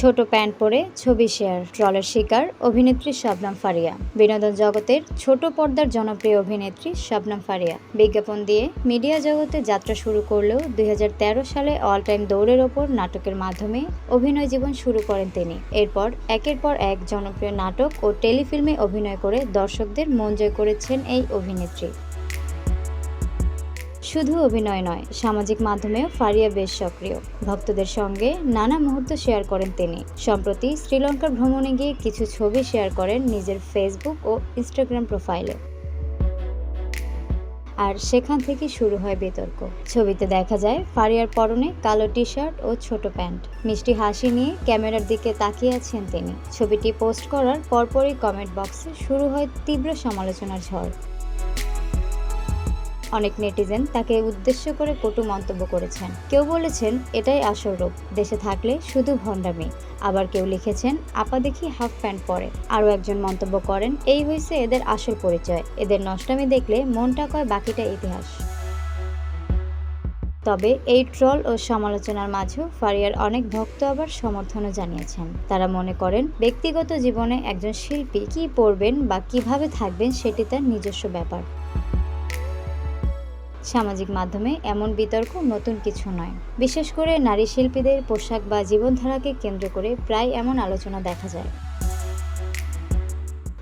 ছোট প্যান্ট পরে ছবি শেয়ার, ট্রলের শিকার অভিনেত্রী শবনম ফারিয়া। বিনোদন জগতের ছোট পর্দার জনপ্রিয় অভিনেত্রী শবনম ফারিয়া। বিজ্ঞাপন দিয়ে মিডিয়া জগতে যাত্রা শুরু করলেও দুই হাজার তেরো সালে অল টাইম দৌড়ের ওপর নাটকের মাধ্যমে অভিনয় জীবন শুরু করেন তিনি। এরপর একের পর এক জনপ্রিয় নাটক ও টেলিফিল্মে অভিনয় করে দর্শকদের মন জয় করেছেন এই অভিনেত্রী। শুধু অভিনয় নয়, সামাজিক মাধ্যমেও ফারিয়া বেশ সক্রিয়। ভক্তদের সঙ্গে নানা মুহূর্ত শেয়ার করেন তিনি। সম্প্রতি শ্রীলঙ্কার ভ্রমণে গিয়ে কিছু ছবি শেয়ার করেন নিজের ফেসবুক ও ইনস্টাগ্রাম প্রোফাইলে আর সেখান থেকে শুরু হয় বিতর্ক। ছবিতে দেখা যায়, ফারিয়ার পরনে কালো টি শার্ট ও ছোট প্যান্ট। মিষ্টি হাসি নিয়ে ক্যামেরার দিকে তাকিয়ে আছেন তিনি। ছবিটি পোস্ট করার পরপরই কমেন্ট বক্সে শুরু হয় তীব্র সমালোচনার ঝড়। অনেক নেটিজেন তাকে উদ্দেশ্য করে কটু মন্তব্য করেছেন। কেউ বলেছেন, এটাই আসল রূপ। দেশে থাকলে শুধু ভণ্ডামি। আবার কেউ লিখেছেন, আপা দেখি হাফ প্যান্ট পরে। আরও একজন মন্তব্য করেন, এই হয়েছে এদের আসল পরিচয়। এদের নষ্টামি দেখলে মনটা কয় বাকিটা ইতিহাস। তবে এই ট্রল ও সমালোচনার মাঝেও ফারিয়ার অনেক ভক্ত আবার সমর্থনও জানিয়েছেন। তারা মনে করেন, ব্যক্তিগত জীবনে একজন শিল্পী কী পরবেন বা কীভাবে থাকবেন সেটি তার নিজস্ব ব্যাপার। সামাজিক মাধ্যমে এমন বিতর্ক নতুন কিছু নয়। বিশেষ করে নারী শিল্পীদের পোশাক বা জীবনধারাকে কেন্দ্র করে প্রায় এমন আলোচনা দেখা যায়।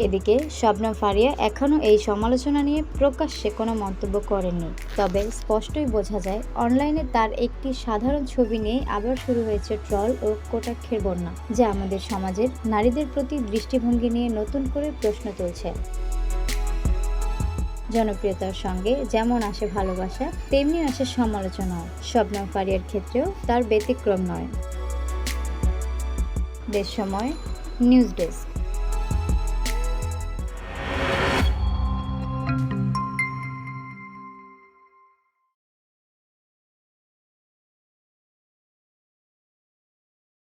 এদিকে শবনম ফারিয়া এখনও এই সমালোচনা নিয়ে প্রকাশ্যে কোনো মন্তব্য করেননি। তবে স্পষ্টই বোঝা যায়, অনলাইনে তার একটি সাধারণ ছবি নিয়ে আবার শুরু হয়েছে ট্রল ও কটাক্ষের বন্যা, যা আমাদের সমাজের নারীদের প্রতি দৃষ্টিভঙ্গি নিয়ে নতুন করে প্রশ্ন তুলছে। জনপ্রিয়তার সঙ্গে যেমন আসে ভালোবাসা, তেমনি আসে সমালোচনাও। শবনম ফারিয়ার ক্ষেত্রেও তার ব্যতিক্রম নয়। দেশ সময় নিউজ ডেস্ক